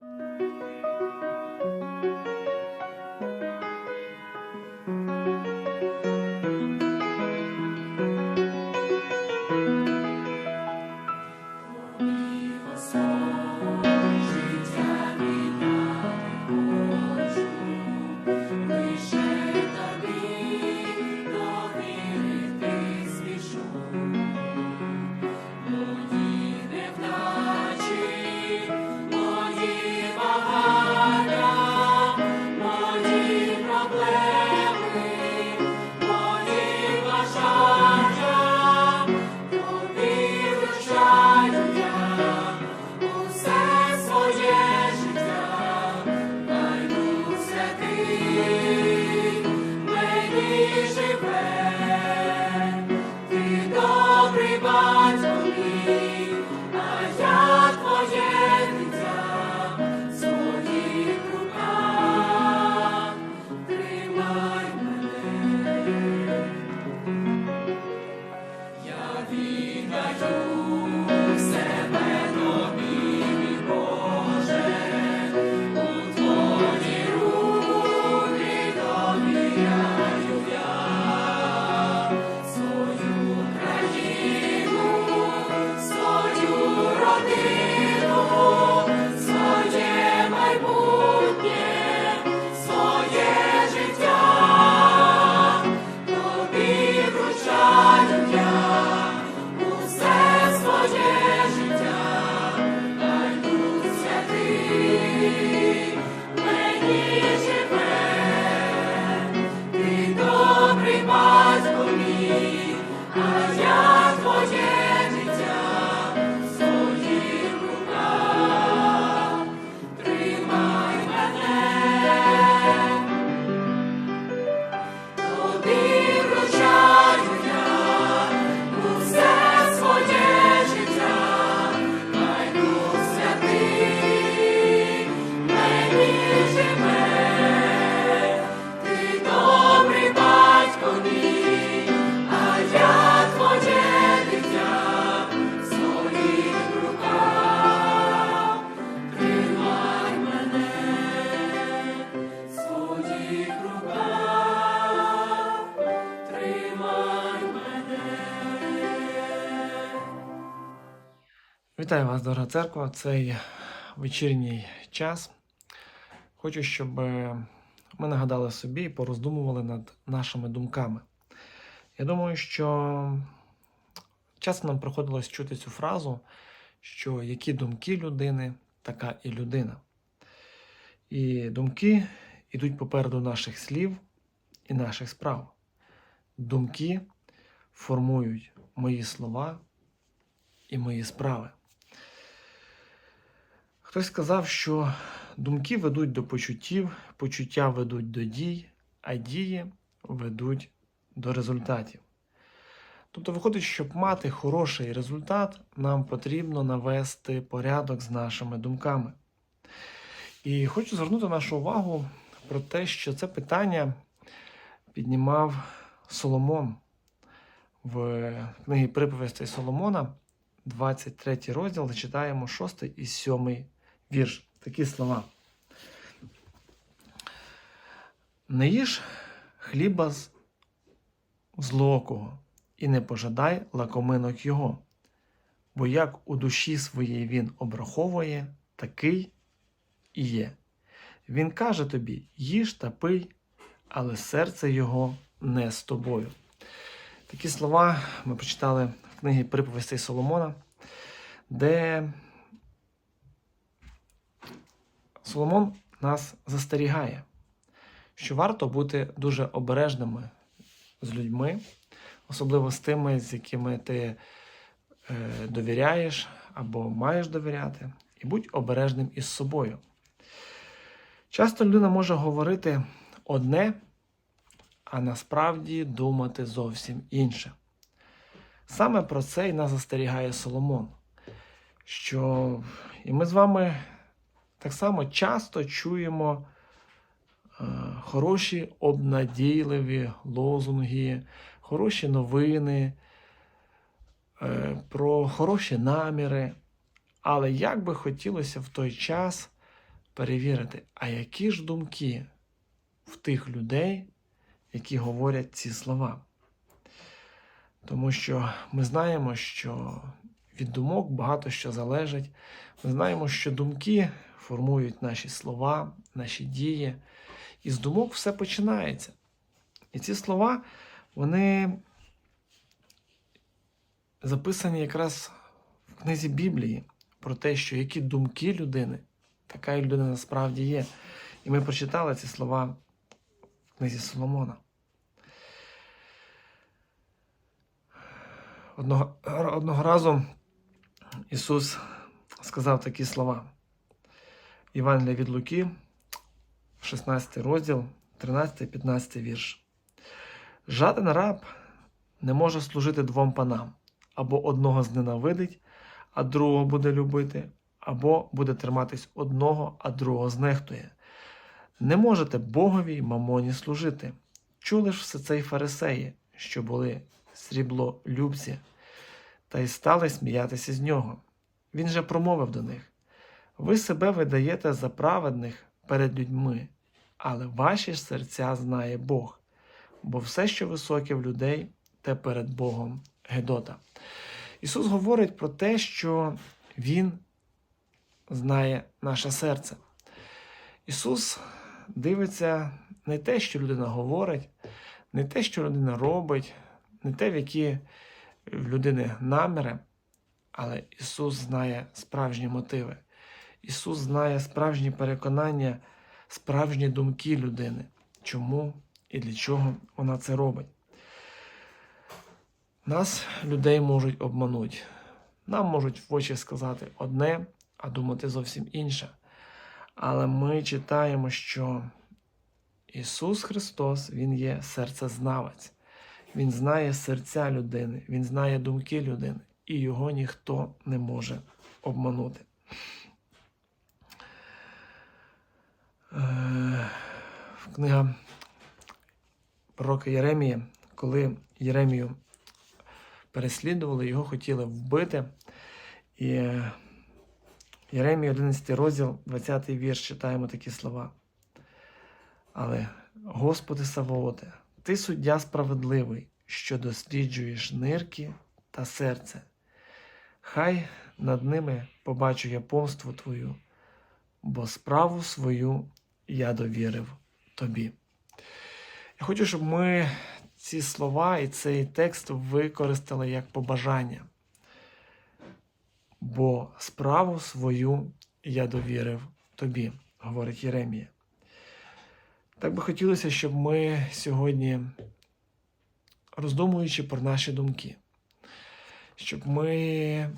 Música Вітаю вас, дорога церква, цей вечірній час. Хочу, щоб е, ми нагадали собі і пороздумували над нашими думками. Я думаю, що часто нам приходилось чути цю фразу, що які думки людини, така і людина. І думки йдуть попереду наших слів і наших справ. Думки формують мої слова і мої справи. Хтось сказав, що думки ведуть до почуттів, почуття ведуть до дій, а дії ведуть до результатів. Тобто виходить, щоб мати хороший результат, нам потрібно навести порядок з нашими думками. І хочу звернути нашу увагу про те, що це питання піднімав Соломон в книгі приповістей Соломона, 23 розділ, читаємо 6 і 7 вірш. Такі слова. Не їж хліба з злокого і не пожадай лакоминок його, бо як у душі своїй він обраховує, такий і є. Він каже тобі: їж та пий, але серце його не з тобою. Такі слова ми прочитали в книгі приповістей Соломона, де Соломон нас застерігає, що варто бути дуже обережними з людьми, особливо з тими, з якими ти е, довіряєш або маєш довіряти, і будь обережним із собою. Часто людина може говорити одне, а насправді думати зовсім інше. Саме про це і нас застерігає Соломон, що і ми з вами так само часто чуємо е, хороші обнадійливі лозунги, хороші новини, е, про хороші наміри. Але як би хотілося в той час перевірити, а які ж думки в тих людей, які говорять ці слова. Тому що ми знаємо, що від думок багато що залежить. Ми знаємо, що думки формують наші слова, наші дії, і з думок все починається. І ці слова, вони записані якраз в книзі Біблії про те, що які думки людини, така людина насправді є. І ми прочитали ці слова в книзі Соломона. Одного, одного разу Ісус сказав такі слова. Євангелія від Луки, 16 розділ, 13-15 вірш. Жаден раб не може служити двом панам, або одного зненавидить, а другого буде любити, або буде триматись одного, а другого знехтує. Не можете Богові й мамоні служити. Чули ж все це й фарисеї, що були срібло любці, та й стали сміятися з нього. Він же промовив до них: Ви себе видаєте за праведних перед людьми, але ваші серця знає Бог, бо все, що високе в людей, те перед Богом Гедота. Ісус говорить про те, що Він знає наше серце. Ісус дивиться не те, що людина говорить, не те, що людина робить, не те, в які в людини наміри, але Ісус знає справжні мотиви. Ісус знає справжні переконання, справжні думки людини, чому і для чого вона це робить. Нас, людей, можуть обманути. Нам можуть в очі сказати одне, а думати зовсім інше. Але ми читаємо, що Ісус Христос, Він є серцезнавець. Він знає серця людини, Він знає думки людини, і його ніхто не може обманути. Книга пророка Єремія, коли Єремію переслідували, його хотіли вбити. І Єремія 11 розділ, 20 вірш, читаємо такі слова. Але, Господи Савооте, Ти суддя справедливий, що досліджуєш нирки та серце. Хай над ними побачу я помству Твою, бо справу свою я довірив Тобі. Я хочу, щоб ми ці слова і цей текст використали як побажання. Бо справу свою я довірив тобі, говорить Єремія. Так би хотілося, щоб ми сьогодні, роздумуючи про наші думки, щоб ми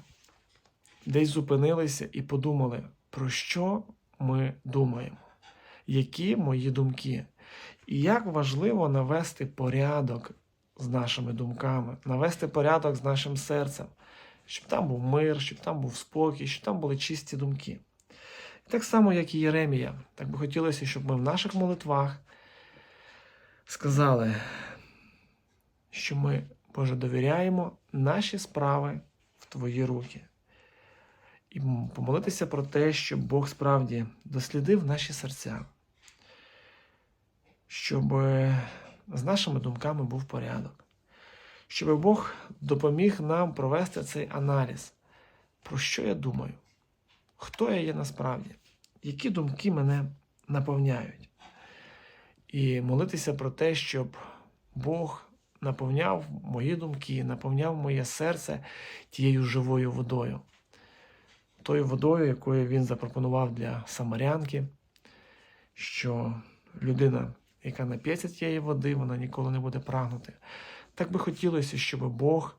десь зупинилися і подумали, про що ми думаємо, які мої думки, і як важливо навести порядок з нашими думками, навести порядок з нашим серцем, щоб там був мир, щоб там був спокій, щоб там були чисті думки. І так само, як і Єремія, так би хотілося, щоб ми в наших молитвах сказали, що ми, Боже, довіряємо наші справи в Твої руки. І помолитися про те, щоб Бог справді дослідив наші серця, щоб з нашими думками був порядок, щоб Бог допоміг нам провести цей аналіз, про що я думаю, хто я є насправді, які думки мене наповняють. І молитися про те, щоб Бог наповняв мої думки, наповняв моє серце тією живою водою, тою водою, якою він запропонував для самарянки, що людина, яка нап'ється тієї води, вона ніколи не буде прагнути. Так би хотілося, щоб Бог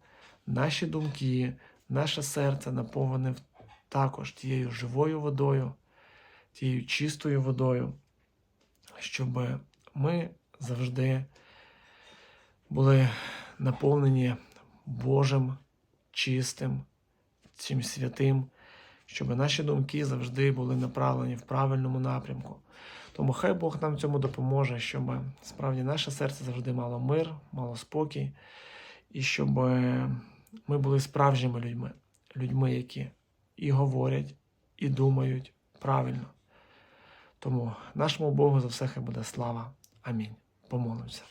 наші думки, наше серце наповнив також тією живою водою, тією чистою водою, щоб ми завжди були наповнені Божим, чистим, цим святим, щоб наші думки завжди були направлені в правильному напрямку. Тому хай Бог нам цьому допоможе, щоб справді наше серце завжди мало мир, мало спокій, і щоб ми були справжніми людьми, людьми, які і говорять, і думають правильно. Тому нашому Богу за все хай буде слава. Амінь. Помолимося.